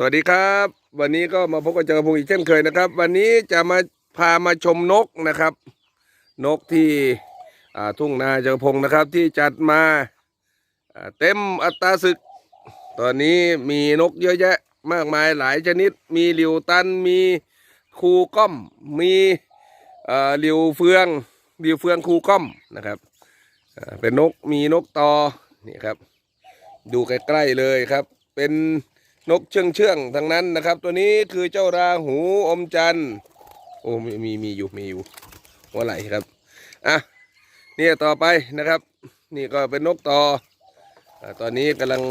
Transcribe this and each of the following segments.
สวัสดีครับ วันนี้ก็มาพบกับเจอพงอีกเช่นเคยนะครับ วันนี้จะมาพามาชมนกนะครับ นกที่ทุ่งนาเจอพงนะครับ ที่จัดมาเต็มอัตราศึก ตอนนี้มีนกเยอะแยะมากมายหลายชนิด มีหลิวตันมีคูก้อม มีเหลิวเฟืองหลิวเฟืองคูก้อมนะครับเป็นนกมีนกตอนี่ครับ ดูใกล้ๆเลยครับ เป็น นกเชื่องเชื่องทั้งนั้นนะครับ ตัวนี้คือเจ้าราหูอมจันทร์โอ้มีมีมีอยู่มีอยู่หัวไหลครับอะเนี่ยต่อไปนะครับ นี่ก็เป็นนกต่ออตอนนี้กำลัง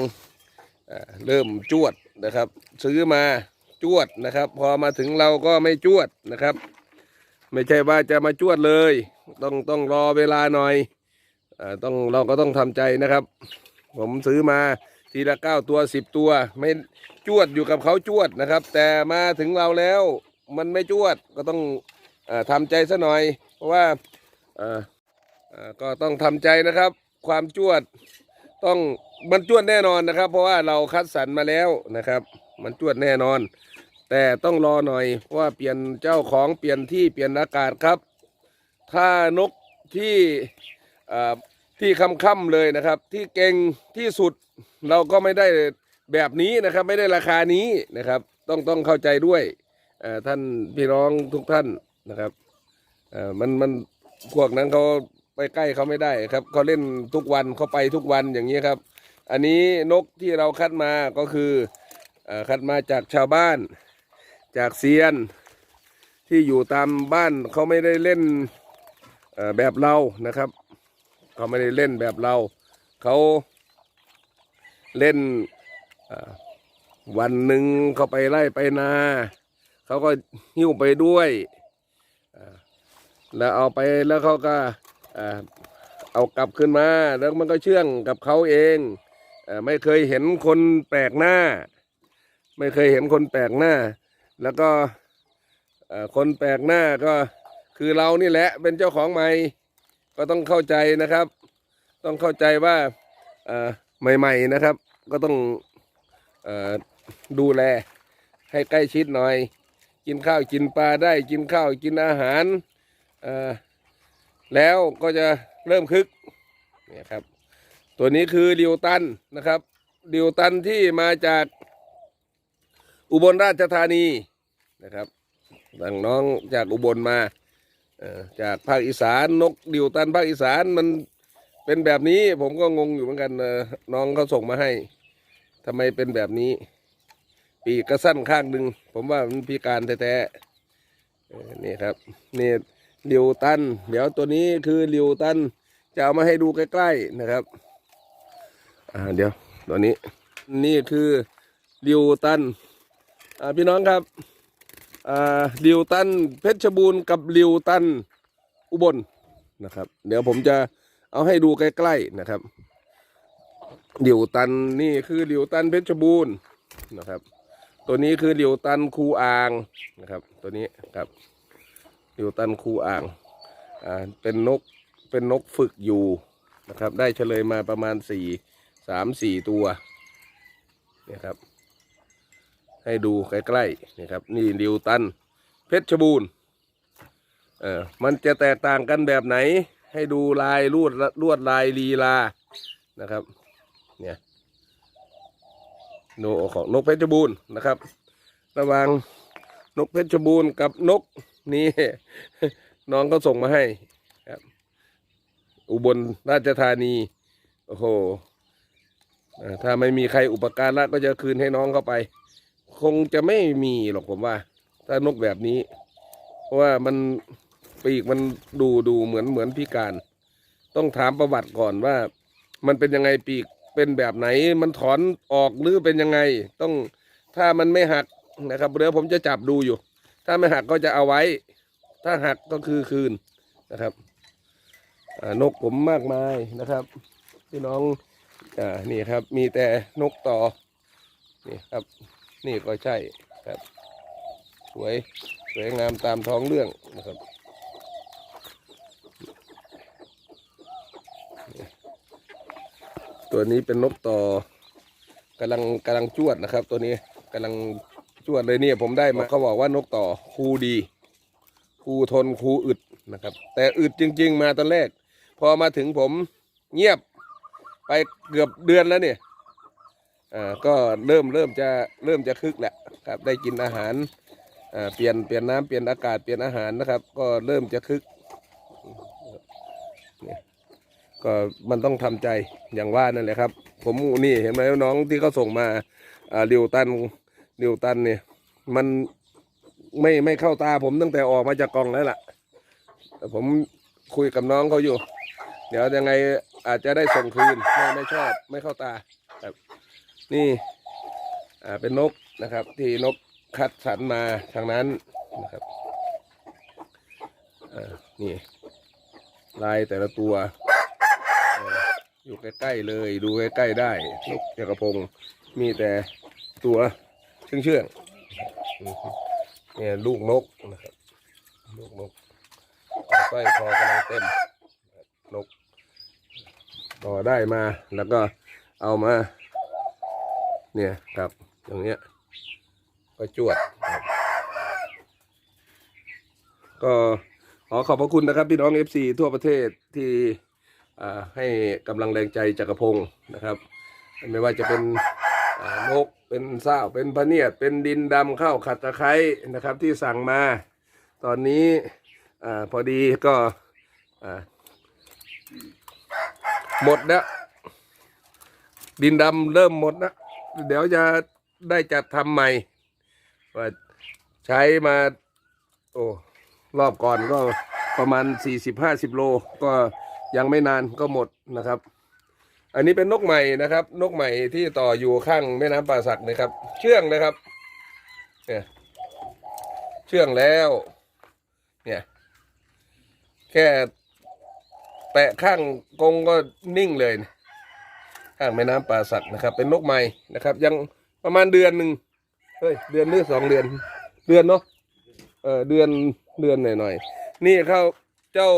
เริ่มจวดนะครับ ซื้อมาจวดนะครับ พอมาถึงเราก็ไม่จวดนะครับ ไม่ใช่ว่าจะมาจวดเลย ต้องต้องรอเวลาหน่อยอต้องเราก็ต้องทำใจนะครับ ผมซื้อมา ทีละเก้าตัวสิบตัว ไม่จวดอยู่กับเขาจวดนะครับ แต่มาถึงเราแล้วมันไม่จวดก็ต้องอาทำใจซะหน่อย เพราะว่าก็ต้องทำใจนะครับ ความจวดต้องมันจวดแน่นอนนะครับ เพราะว่าเราคัดสรรมาแล้วนะครับ มันจวดแน่นอน แต่ต้องรอหน่อยเพราะว่าเปลี่ยนเจ้าของเปลี่ยนที่เปลี่ยนอากาศครับ ถ้านกที่ ที่ค่ำๆเลยนะครับ ที่เก่งที่สุดเราก็ไม่ได้แบบนี้นะครับ ไม่ได้ราคานี้นะครับ ต้องต้องเข้าใจด้วยท่านพี่น้องทุกท่านนะครับมันมันพวกนั้นเขาไปใกล้เขาไม่ได้ครับเขาเล่นทุกวันเขาไปทุกวันอย่างนี้ครับ อันนี้นกที่เราคัดมาก็คืออคัดมาจากชาวบ้าน จากเซียนที่อยู่ตามบ้านเขาไม่ได้เล่นแบบเรานะครับ เขาไม่ได้เล่นแบบเรา เขาเล่นวันหนึ่งเขาไปไล่ไปนา เขาก็หิ้วไปด้วยแล้วเอาไปแล้วเขาก็เอากลับขึ้นมาแล้วมันก็เชื่องกับเขาเองอไม่เคยเห็นคนแปลกหน้า ไม่เคยเห็นคนแปลกหน้า แล้วก็คนแปลกหน้าก็คือเรานี่แหละเป็นเจ้าของใหม่ ก็ต้องเข้าใจนะครับ ต้องเข้าใจว่าใหม่ ๆนะครับ ก็ต้องอดูแลให้ใกล้ชิดหน่อย กินข้าวกินปลาได้กินข้าวกินอาหารแล้วก็จะเริ่มคึกเนี่ยครับ ตัวนี้คือดิวตันนะครับดิวตันที่มาจากอุบลราชธานีนะครับดังน้องจากอุบลมา จากภาคอีสานนกดิวตันภาคอีสานมันเป็นแบบนี้ผมก็งงอยู่เหมือนกันน้องเขาส่งมาให้ทำไมเป็นแบบนี้ ปีกก็สั้นข้างหนึ่งผมว่ามันพิการแท้ๆนี่ครับนี่ดิวตัน เดี๋ยวตัวนี้คือดิวตัน จะเอามาให้ดูใกล้ๆนะครับอ่าเดี๋ยวตัวนี้นี่คือดิวตันอ่าพี่น้องครับ ลิวตันเพชรบูรณ์กับลิวตันอุบลนะครับ เดี๋ยวผมจะเอาให้ดูใกล้ๆนะครับลิวตันนี่คือลิวตันเพชรบูรณ์นะครับ ตัวนี้คือลิวตันคูอ่างนะครับ ตัวนี้ครับลิวตันคูอ่างอ่าเป็นนกเป็นนกฝึกอยู่นะครับ ได้เฉลยมาประมาณสี่สามสี่ตัวเนี่ยครับ ให้ดูใกล้ๆนี่ครับนี่ดิวตัน เพชรบูรณ์เออมันจะแตกต่างกันแบบไหน ให้ดูลายลวดลวดลายลีลานะครับเนี่ยโนของนกเพชรบูรณ์นะครับ ระว่างนกเพชรบูรณ์กับนกนี่น้องเขาส่งมาให้ครับ อุบลราชธานี โอ้โหถ้าไม่มีใครอุปการะก็จะคืนให้น้องเข้าไป คงจะไม่มีหรอกผมว่า ถ้านกแบบนี้ เพราะว่ามันปีกมันดูดูเหมือนเหมือนพิการ ต้องถามประวัติก่อนว่า มันเป็นยังไงปีกเป็นแบบไหน มันถอนออกหรือเป็นยังไง ต้องถ้ามันไม่หักนะครับเดี๋ยวผมจะจับดูอยู่ ถ้าไม่หักก็จะเอาไว้ ถ้าหักก็คือคืนนะครับนกผมมากมายนะครับพี่น้องอ่านี่ครับ มีแต่นกต่อนี่ครับ นี่ก็ใช่ครับ สวยสวยงามตามท้องเรื่องนะครับตัวนี้เป็นนกต่อกำลังกำลังจวดนะครับ ตัวนี้กำลังจวดเลยเนี่ยผมได้มาเขาบอกว่านกต่อคูดีคูทนคูอึดนะครับ แต่อึดจริง ๆ มาตอนแรก พอมาถึงผมเงียบไปเกือบเดือนแล้วเนี่ย อ่าก็เริ่มเริ่มจะเริ่มจะคึกแหละครับได้กินอาหารอ่าเปลี่ยนเปลี่ยนน้ำเปลี่ยนอากาศเปลี่ยนอาหารนะครับ ก็เริ่มจะคึกเนี่ยก็มันต้องทำใจอย่างว่านั่นแหละครับ ผมนี่เห็นไหมน้องที่เขาส่งมาอ่าริวตันริวตันเนี่ยมันไม่ไม่เข้าตาผมตั้งแต่ออกมาจากกล่องแล้วล่ะแต่ผมคุยกับน้องเขาอยู่ เดี๋ยวยังไงอาจจะได้ส่งคืนไม่ไม่ชอบไม่เข้าตา นี่อ่าเป็นนกนะครับ ที่นกคัดสรรมาทางนั้นนะครับอ่านี่ ลายแต่ละตัวออยู่ใกล้ๆเลยดูใกล้ๆได้นกจักรพงมีแต่ตัวเชื่องเชื่องเนี่ยลูกนกนะครับลูกนกสร้คอกำลังเต็มนกต่อได้มาแล้วก็เอามา เนี่ยครับอย่างเงี้ยก็จวดก็ขอขอบพระคุณนะครับ พี่น้อง FC ทั่วประเทศที่ให้กำลังแรงใจจักรพงศ์นะครับ ไม่ว่าจะเป็นนกเป็นเศร้าเป็นพะเนียด เป็นดินดำข้าวขัดตะไคร้นะครับที่สั่งมา ตอนนี้อพอดีก็หมดแล้วดินดำเริ่มหมดแล้ว เดี๋ยวจะได้จัดทำใหม่ว่าใช้มา โอ้รอบก่อนก็ประมาณสี่สิบห้าสิบโล ก็ยังไม่นานก็หมดนะครับ อันนี้เป็นนกใหม่นะครับ นกใหม่ที่ต่ออยู่ข้างแม่น้ำป่าสักนะครับ เชื่องนะครับ เนี่ย เชื่องแล้ว เนี่ย แค่แตะข้างกงก็นิ่งเลยนะ ข้างแม่น้ำป่าสักนะครับ เป็นนกใหม่นะครับ ยังประมาณเดือนหนึ่งเฮ้ยเดือนหรือสองเดือน เดือนเนาะเออเดือนเดือนหน่อยๆนี่เขาเจ้า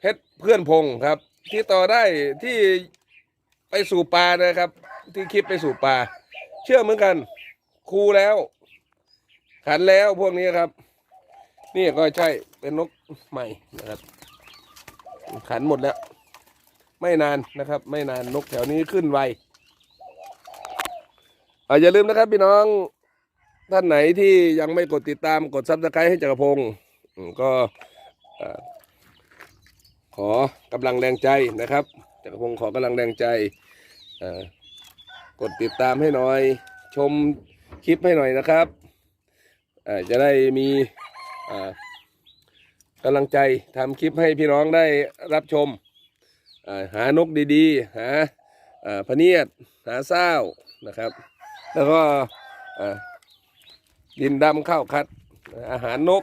เพชรเพื่อนพงครับ ที่ต่อได้ที่ไปสู่ป่านะครับ ที่คลิปไปสู่ป่า เชื่อเหมือนกันครูแล้ว ขันแล้วพวกนี้ครับ นี่ก็ใช่เป็นนกใหม่นะครับ ขันหมดแล้ว ไม่นานนะครับ ไม่นานนกแถวนี้ขึ้นไวอาอย่าลืมนะครับพี่น้องท่านไหนที่ยังไม่กดติดตามกดซับสไครต์ให้จักรพงศ์ก็ขอกำลังแรงใจนะครับจักรพงศ์ขอกำลังแรงใจกดติดตามให้หน่อย ชมคลิปให้หน่อยนะครับจะได้มีกำลังใจทำคลิปให้พี่น้องได้รับชม หานกดีๆ หาพเนียดหาเศร้านะครับ แล้วก็ดินดำข้าวคัด อาหารนก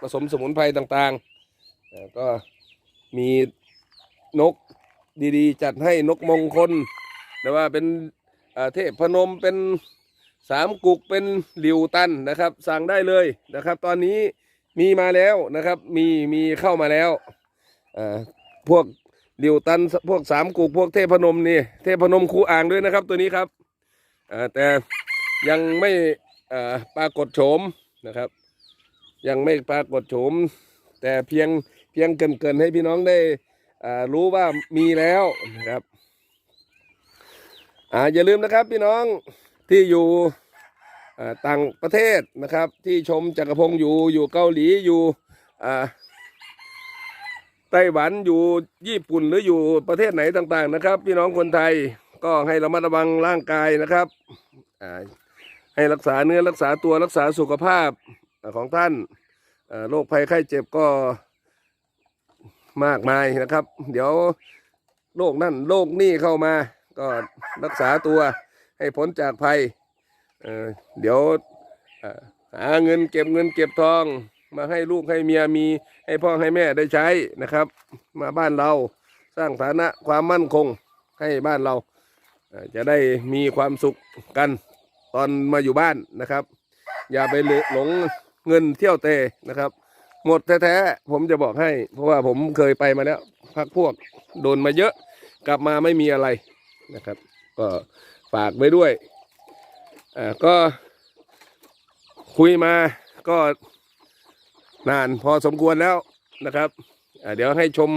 ผสมสมุนไพรต่างๆ ก็มีนกดีๆ จัดให้นกมงคลแต่ว่าเป็นเทพพนมเป็นสามกุกเป็นหลิวตันนะครับ สั่งได้เลยนะครับ ตอนนี้มีมาแล้วนะครับ มีมีเข้ามาแล้วพวก ดียวตันพวกสามกุกพวกเทพนมนี่เทพนมคูอ่างด้วยนะครับ ตัวนี้ครับแต่ยังไม่ปรากฏโฉมนะครับ ยังไม่ปรากฏโฉม แต่เพียงเพียงเกินเกินให้พี่น้องได้รู้ว่ามีแล้วนะครับออย่าลืมนะครับพี่น้องที่อยู่ต่างประเทศนะครับ ที่ชมจักรพงศ์อยู่อยู่เกาหลีอยู่อ ไต้หวันอยู่ญี่ปุ่นหรืออยู่ประเทศไหนต่างๆนะครับ พี่น้องคนไทยก็ให้ระมัดระวังร่างกายนะครับให้รักษาเนื้อรักษาตัวรักษาสุขภาพของท่านโรคภัยไข้เจ็บก็มากมายนะครับ เดี๋ยวโรคนั่นโรคนี่เข้ามาก็รักษาตัวให้พ้นจากภัยเเดี๋ยวหาเงินเก็บเงินเก็บทอง มาให้ลูกให้เมียมี ให้พ่อให้แม่ได้ใช้นะครับ มาบ้านเราสร้างฐานะความมั่นคงให้บ้านเรา จะได้มีความสุขกันตอนมาอยู่บ้านนะครับ อย่าไปหลงเงินเที่ยวเตะนะครับ หมดแท้ๆผมจะบอกให้ เพราะว่าผมเคยไปมาแล้วพักพวกโดนมาเยอะ กลับมาไม่มีอะไรนะครับ ก็ฝากไว้ด้วยอ่าก็คุยมาก็ นานพอสมควรแล้วนะครับเดี๋ยวให้ชม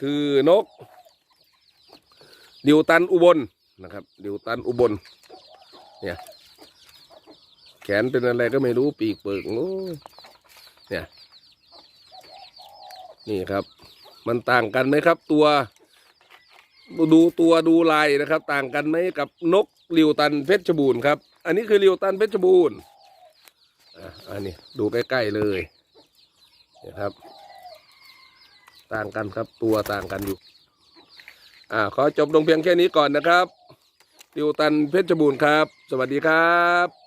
คือนกดิวตันอุบลนะครับดิวตันอุบล เนี่ย แขนเป็นอะไรก็ไม่รู้ปีกเปิกโอ้เนี่ย นี่ครับ มันต่างกันไหมครับ ตัว ดูตัวดูลายนะครับ ต่างกันไหมกับนกลิวตันเพชรบูรณ์ครับ อันนี้คือลิวตันเพชรบูรณ์อะอันนี้ดูใกล้ๆเลยนะครับ ต่างกันครับตัวต่างกันอยู่ อ่า ขอจบลงเพียงแค่นี้ก่อนนะครับดิวตันเพชรบูรณ์ครับ สวัสดีครับ